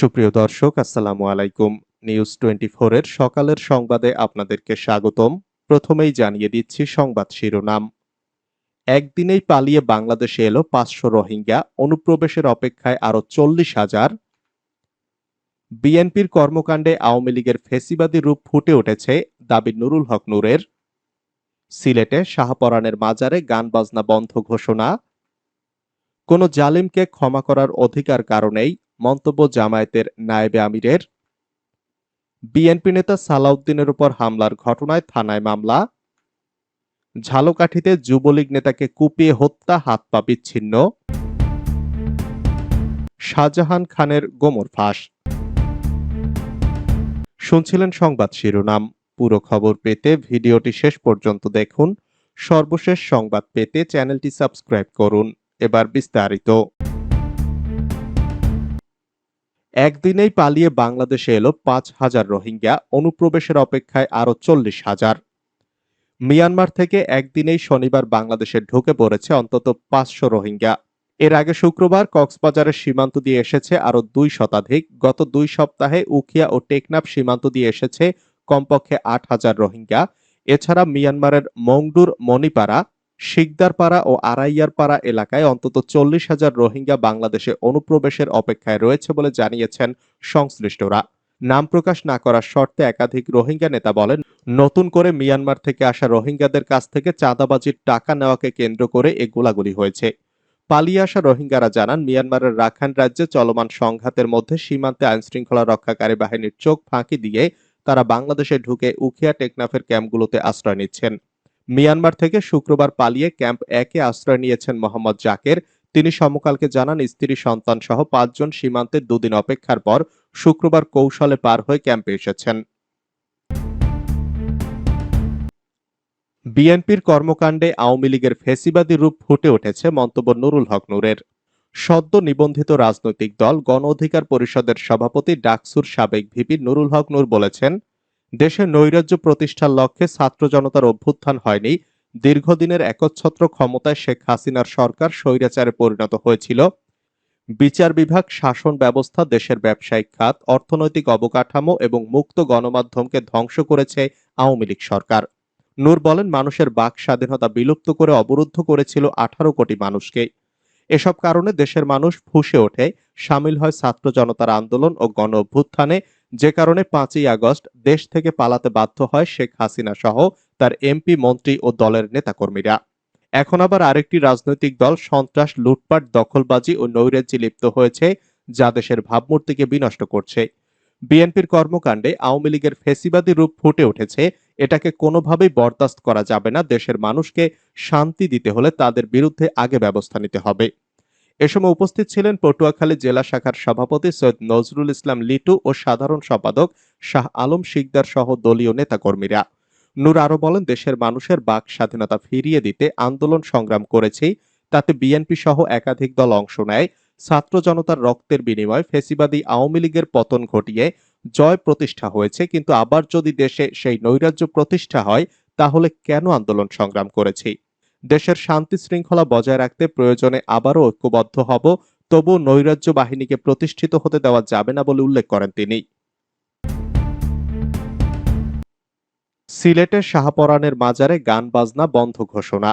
সুপ্রিয় দর্শক, আসসালামু আলাইকুম। নিউজ টোয়েন্টি এর সকালের সংবাদে আপনাদেরকে স্বাগতম। প্রথমেই জানিয়ে দিচ্ছি সংবাদ শিরোনাম। একদিনেই পালিয়ে বাংলাদেশে এলো পাঁচশো রোহিঙ্গা, অনুপ্রবেশের অপেক্ষায় আরও চল্লিশ হাজার। বিএনপির কর্মকাণ্ডে আওয়ামী লীগের ফেসিবাদী রূপ ফুটে উঠেছে দাবি নুরুল হক নূরের। সিলেটে শাহপরানের মাজারে গান বাজনা বন্ধ ঘোষণা। কোনো জালিমকে ক্ষমা করার অধিকার কারণেই মন্তব্য জামায়াতের নায়েবে আমিরের। বিএনপি নেতা সালাউদ্দিনের উপর হামলার ঘটনায় থানায় মামলা। ঝালকাঠিতে যুবলীগ নেতাকে কুপিয়ে হত্যা, হাত পা বিচ্ছিন্ন। শাহজাহান খানের গোমর ফাঁস। শুনছিলেন সংবাদ শিরোনাম। পুরো খবর পেতে ভিডিওটি শেষ পর্যন্ত দেখুন। সর্বশেষ সংবাদ পেতে চ্যানেলটি সাবস্ক্রাইব করুন। এবার বিস্তারিত। একদিনেই পালিয়ে বাংলাদেশে এলো পাঁচ হাজার রোহিঙ্গা, অনুপ্রবেশের অপেক্ষায় আরও চল্লিশ হাজার। মিয়ানমার থেকে একদিনেই শনিবার বাংলাদেশে ঢুকে পড়েছে অন্তত পাঁচশো রোহিঙ্গা। এর আগে শুক্রবার কক্সবাজারের সীমান্ত দিয়ে এসেছে আরও দুই শতাধিক। গত দুই সপ্তাহে উখিয়া ও টেকনাফ সীমান্ত দিয়ে এসেছে কমপক্ষে আট হাজার রোহিঙ্গা। এছাড়া মিয়ানমারের মংডুর মণিপাড়া শিকদারপাড়া ও আড়াইয়ারপাড়া এলাকায় অন্তত চল্লিশ হাজার রোহিঙ্গা বাংলাদেশে অনুপ্রবেশের অপেক্ষায় রয়েছে বলে জানিয়েছেন সংশ্লিষ্টরা। নাম প্রকাশ না করার শর্তে একাধিক রোহিঙ্গা নেতা বলেন, নতুন করে মিয়ানমার থেকে আসা রোহিঙ্গাদের কাছ থেকে চাঁদাবাজির টাকা নেওয়াকে কেন্দ্র করে এ গোলাগুলি হয়েছে। পালিয়ে আসা রোহিঙ্গারা জানান, মিয়ানমারের রাখাইন রাজ্যে চলমান সংঘাতের মধ্যে সীমান্তে আইনশৃঙ্খলা রক্ষাকারী বাহিনীর চোখ ফাঁকি দিয়ে তারা বাংলাদেশে ঢুকে উখিয়া টেকনাফের ক্যাম্পগুলোতে আশ্রয় নিচ্ছেন। মিয়ানমার থেকে শুক্রবার পালিয়ে ক্যাম্প একে আশ্রয় নিয়েছেন মোহাম্মদ জাকের। তিনি সমকালকে জানান, স্ত্রী, সন্তান সহ পাঁচজন সীমান্তে দুদিন অপেক্ষার পর শুক্রবার কৌশলে পার হয়ে ক্যাম্পে এসেছেন। বিএনপির কর্মকাণ্ডে আওয়ামী লীগের ফেসিবাদী রূপ ফুটে উঠেছে মন্তব্য নুরুল হক নূরের। সদ্য নিবন্ধিত রাজনৈতিক দল গণ অধিকার পরিষদের সভাপতি ডাকসুর সাবেক ভিপি নুরুল হক নূর বলেছেন দেশে নৈরাজ্য প্রতিষ্ঠার লক্ষ্যে ছাত্র জনতার অভ্যুত্থান হয়নি। দীর্ঘদিনের একচ্ছত্র ক্ষমতায় শেখ হাসিনার সরকার স্বৈরাচারে পরিণত হয়েছিল। বিচার বিভাগ, শাসন ব্যবস্থা, দেশের ব্যবসায়িক খাত, অর্থনৈতিক অবকাঠামো এবং মুক্ত গণমাধ্যমকে ধ্বংস করেছে আওয়ামী লীগ সরকার। নূর বলেন, মানুষের বাক স্বাধীনতা বিলুপ্ত করে অবরুদ্ধ করেছিল আঠারো কোটি মানুষকে। এসব কারণে দেশের মানুষ ফুসে ওঠে। সামিল হয় ছাত্র জনতার আন্দোলন ও গণ অভ্যুত্থানে যে কারণে পাঁচই আগস্ট দেশ থেকে পালাতে বাধ্য হয় শেখ হাসিনা সহ তার এমপি, মন্ত্রী ও দলের নেতাকর্মীরা। এখন আবার আরেকটি রাজনৈতিক দল সন্ত্রাস, লুটপাট, দখলবাজি ও নৈরাজ্যে লিপ্ত হয়েছে যা দেশের ভাবমূর্তিকে বিনষ্ট করছে। বিএনপির কর্মকাণ্ডে আওয়ামী লীগের ফেসিবাদী রূপ ফুটে উঠেছে। এটাকে কোনোভাবেই বরদাস্ত করা যাবে না। দেশের মানুষকে শান্তি দিতে হলে তাদের বিরুদ্ধে আগে ব্যবস্থা নিতে হবে। এ সময় উপস্থিত ছিলেন পটুয়াখালী জেলা শাখার সভাপতি সৈয়দ নজরুল ইসলাম লিটু ও সাধারণ সম্পাদক শাহ আলম শিকদার সহ দলীয় নেতাকর্মীরা। নূর আরও বলেন, দেশের মানুষের বাক স্বাধীনতা ফিরিয়ে দিতে আন্দোলন সংগ্রাম করেছি, তাতে বিএনপি সহ একাধিক দল অংশ নেয়, ছাত্র জনতার রক্তের বিনিময়ে ফেসিবাদী আওয়ামী লীগের পতন ঘটিয়ে জয় প্রতিষ্ঠা হয়েছে, কিন্তু আবার যদি দেশে সেই নৈরাজ্য প্রতিষ্ঠা হয়, তাহলে কেন আন্দোলন সংগ্রাম করেছি? দেশের শান্তি শৃঙ্খলা বজায় রাখতে প্রয়োজনে আবারও ঐক্যবদ্ধ হব তবু নৈরাজ্য বাহিনীকে প্রতিষ্ঠিত হতে দেওয়া যাবে না বলে উল্লেখ করেন তিনি। সিলেটের শাহপরানের মাজারে গান বাজনা বন্ধ ঘোষণা।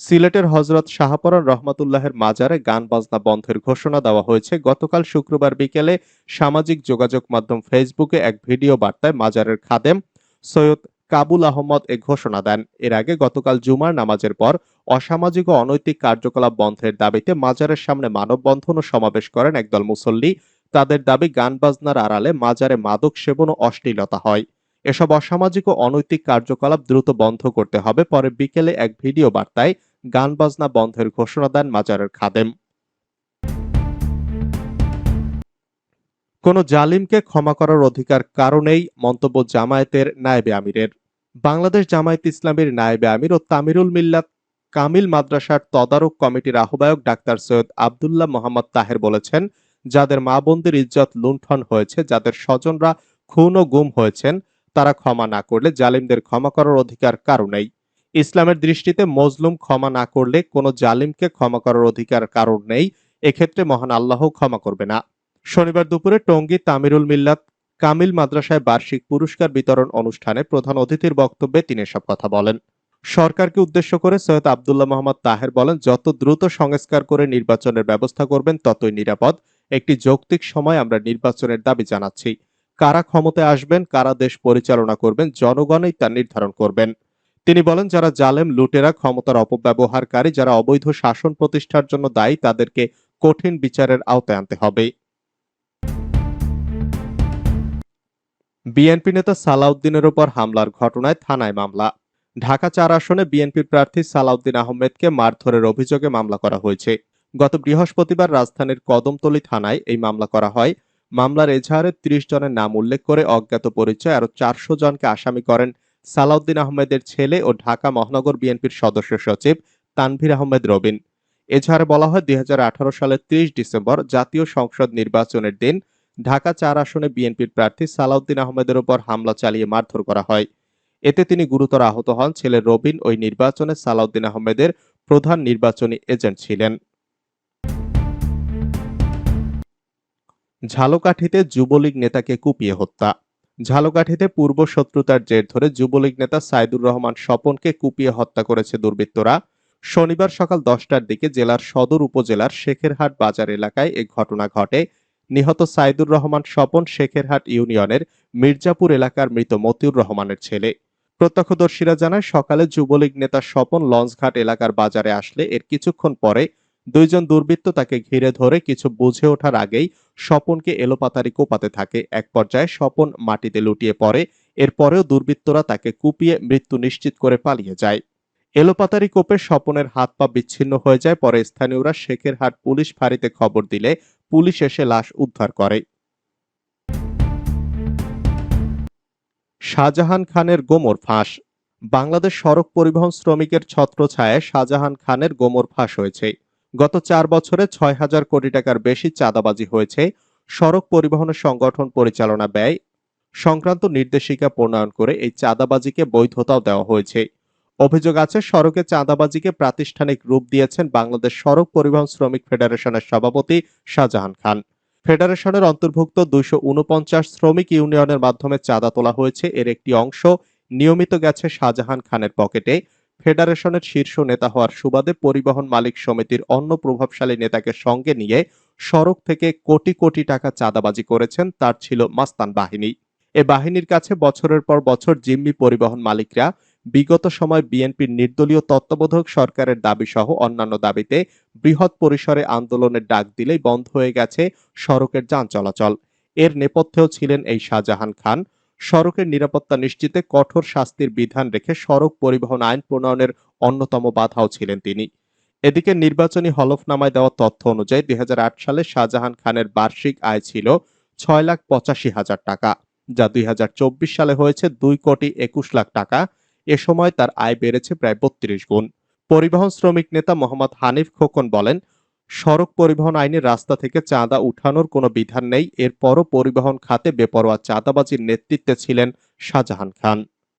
সিলেটের হজরত শাহপরান রহমাতুল্লাহের মাজারে গান বাজনা বন্ধের ঘোষণা দেওয়া হয়েছে। গতকাল শুক্রবার বিকেলে সামাজিক যোগাযোগ মাধ্যম ফেসবুকে এক ভিডিও বার্তায় মাজারের খাদেম সৈয়দ কাবুল আহমদ এ ঘোষণা দেন। এর আগে গতকাল জুমার নামাজের পর অসামাজিক ও অনৈতিক কার্যকলাপ বন্ধের দাবিতে মাজারের সামনে মানববন্ধন ও সমাবেশ করেন একদল মুসল্লি। তাদের দাবি, গান বাজনার আড়ালে মাজারে মাদক সেবন ও অশ্লীলতা হয়। এসব অসামাজিক ও অনৈতিক কার্যকলাপ দ্রুত বন্ধ করতে হবে। পরে বিকেলে এক ভিডিও বার্তায় গান বাজনা বন্ধের ঘোষণা দেন মাজারের খাদেম। কোন জালিমকে ক্ষমা করার অধিকার কারণেই মন্তব্য জামায়াতের নায়েবে আমিরের। বাংলাদেশ জামায়াত ইসলামের নায়েবে আমির ও তামিরুল মিল্লাত কামিল মাদ্রাসার তদারক কমিটির আহ্বায়ক ডাক্তার সৈয়দ আবদুল্লাহ মোহাম্মদ তাহের বলেছেন, যাদের মা বোনদের ইজ্জত লুণ্ঠন হয়েছে, যাদের স্বজনরা খুন ও গুম হয়েছেন, তারা ক্ষমা না করলে জালিমদের ক্ষমা করার অধিকার কারও নেই। ইসলামের দৃষ্টিতে মজলুম ক্ষমা না করলে কোনো জালিমকে ক্ষমা করার অধিকার কারণ নেই, এক্ষেত্রে মহান আল্লাহ ক্ষমা করবে না। শনিবার দুপুরে টঙ্গী তামিরুল মিল্লাত কামিল মাদ্রাসায় বার্ষিক পুরস্কার বিতরণ অনুষ্ঠানে প্রধান অতিথির বক্তব্যে তিনি এসব কথা বলেন। সরকারকে উদ্দেশ্য করে সৈয়দ আবদুল্লাহ মোহাম্মদ তাহের বলেন, যত দ্রুত সংস্কার করে নির্বাচনের ব্যবস্থা করবেন, ততই নিরাপদ। একটি যৌক্তিক সময় আমরা নির্বাচনের দাবি জানাচ্ছি। কারা ক্ষমতায় আসবেন, কারা দেশ পরিচালনা করবেন, জনগণই তা নির্ধারণ করবেন। তিনি বলেন, যারা জালেম, লুটেরা, ক্ষমতার অপব্যবহারকারী, যারা অবৈধ শাসন প্রতিষ্ঠার জন্য দায়ী, তাদেরকে কঠিন বিচারের আওতায় আনতে হবে। বিএনপি নেতা সালাউদ্দিনের উপর হামলার ঘটনায় থানায় মামলা। ঢাকা চার আসনে বিএনপির প্রার্থী সালাউদ্দিন আহমেদকে মারধরের অভিযোগে মামলা করা হয়েছে। গত বৃহস্পতিবার রাজধানীর কদমতলী থানায় এই মামলা করা হয়। মামলার এজাহারে ত্রিশ জনের নাম উল্লেখ করে অজ্ঞাত পরিচয় আরও চারশো জনকে আসামি করেন সালাউদ্দিন আহমেদের ছেলে ও ঢাকা মহানগর বিএনপির সদস্য সচিব তানভীর আহমেদ রবিন। এছাড়া বলা হয়, দুই হাজার আঠারো সালের ত্রিশ ডিসেম্বর জাতীয় সংসদ নির্বাচনের দিন ঢাকা চার আসনে বিএনপির প্রার্থী সালাউদ্দিন আহমেদের উপর হামলা চালিয়ে মারধর করা হয়। এতে তিনি গুরুতর আহত হন ছেলে রবিন। ওই নির্বাচনে সালাউদ্দিন আহমেদের প্রধান নির্বাচনী এজেন্ট ছিলেন। ঝালকাঠিতে যুবলীগ নেতাকে কুপিয়ে হত্যা। ঝালকাঠিতে পূর্ব শত্রুতার জের ধরে যুবলীগ নেতা সাইদুর রহমান স্বপনকে কুপিয়ে হত্যা করেছে দুর্বৃত্তরা। শনিবার সকাল দশটার দিকে জেলার সদর উপজেলার শেখেরহাট বাজার এলাকায় এ ঘটনা ঘটে। নিহত সাইদুর রহমান স্বপন শেখেরহাট ইউনিয়নের মির্জাপুর এলাকার মৃত মতিউর রহমানের ছেলে। প্রত্যক্ষদর্শীরা জানায়, সকালে যুবলীগ নেতা স্বপন লঞ্চঘাট এলাকার বাজারে আসলে এর কিছুক্ষণ পরে দুইজন দুর্বৃত্ত তাকে ঘিরে ধরে কিছু বুঝে ওঠার আগেই স্বপনকে এলোপাতারি কোপাতে থাকে। এক পর্যায়ে স্বপন মাটিতে লুটিয়ে পড়ে, এরপরেও দুর্বৃত্তরা তাকে কুপিয়ে মৃত্যু নিশ্চিত করে পালিয়ে যায়। এলোপাতারি কোপে স্বপনের হাত পা বিচ্ছিন্ন হয়ে যায়, পরে স্থানীয়রা শেখেরহাট পুলিশ ফাঁড়িতে খবর দিলে পুলিশ এসে লাশ উদ্ধার করে। শাহজাহান খানের গোমর ফাঁস। বাংলাদেশ সড়ক পরিবহন শ্রমিকের ছত্রছায়ায় শাহজাহান খানের গোমর ফাঁস হয়েছে। গত চার বছরে ছয় হাজার কোটি টাকার বেশি চাঁদাবাজি হয়েছে। সড়ক পরিবহনের সংগঠন পরিচালনা ব্যয় সংক্রান্ত নির্দেশিকা প্রণয়ন করে এই চাঁদাবাজিকে বৈধতাও দেওয়া হয়েছে। অভিযোগ আছে, সড়কে চাঁদাবাজিকে প্রাতিষ্ঠানিক রূপ দিয়েছেন বাংলাদেশ সড়ক পরিবহন শ্রমিক ফেডারেশনের সভাপতি শাহজাহান খান। ফেডারেশনের অন্তর্ভুক্ত দুইশো উনপঞ্চাশ শ্রমিক ইউনিয়নের মাধ্যমে চাঁদা তোলা হয়েছে। এর একটি অংশ নিয়মিত গেছে শাহজাহান খানের পকেটে। ফেডারেশনের শীর্ষ নেতা হওয়ার সুবাদে পরিবহন মালিক সমিতির অন্য প্রভাবশালী নেতাকে সঙ্গে নিয়ে সড়ক থেকে কোটি কোটি টাকা চাঁদাবাজি করেছেন, তার ছিল মাস্তান বাহিনী। এ বাহিনীর কাছে বছরের পর বছর জিম্মি পরিবহন মালিকরা বিগত সময় বিএনপির নির্দলীয় তত্ত্বাবধায়ক সরকারের দাবি সহ অন্যান্য দাবিতে বৃহৎ পরিসরে আন্দোলনের ডাক দিলেই বন্ধ হয়ে গেছে সড়কের যান চলাচল। এর নেপথ্যেও ছিলেন এই শাহজাহান খান। সড়কের নিরাপত্তা নিশ্চিতে কঠোর শাস্তির বিধান রেখে সড়ক পরিবহন আইন প্রণয়নের অন্যতম বাধাও ছিলেন তিনি। এদিকে নির্বাচনী হলফনামায় দেওয়া তথ্য অনুযায়ী দুই হাজার আট সালে শাহজাহান খানের বার্ষিক আয় ছিল ছয় লাখ পঁচাশি হাজার টাকা, যা দুই হাজার চব্বিশ সালে হয়েছে দুই কোটি একুশ লাখ টাকা এ সময় তার আয় বেড়েছে প্রায় বত্রিশ গুণ। পরিবহন শ্রমিক নেতা মোহাম্মদ হানিফ খোকন বলেন, সড়ক পরিবহন আইনে রাস্তা থেকে চাঁদা উঠানোর কোনো বিধান নেই, এরপরও পরিবহন খাতে বেপরোয়া চাঁদাবাজির নেতৃত্বে ছিলেন শাহজাহান খান।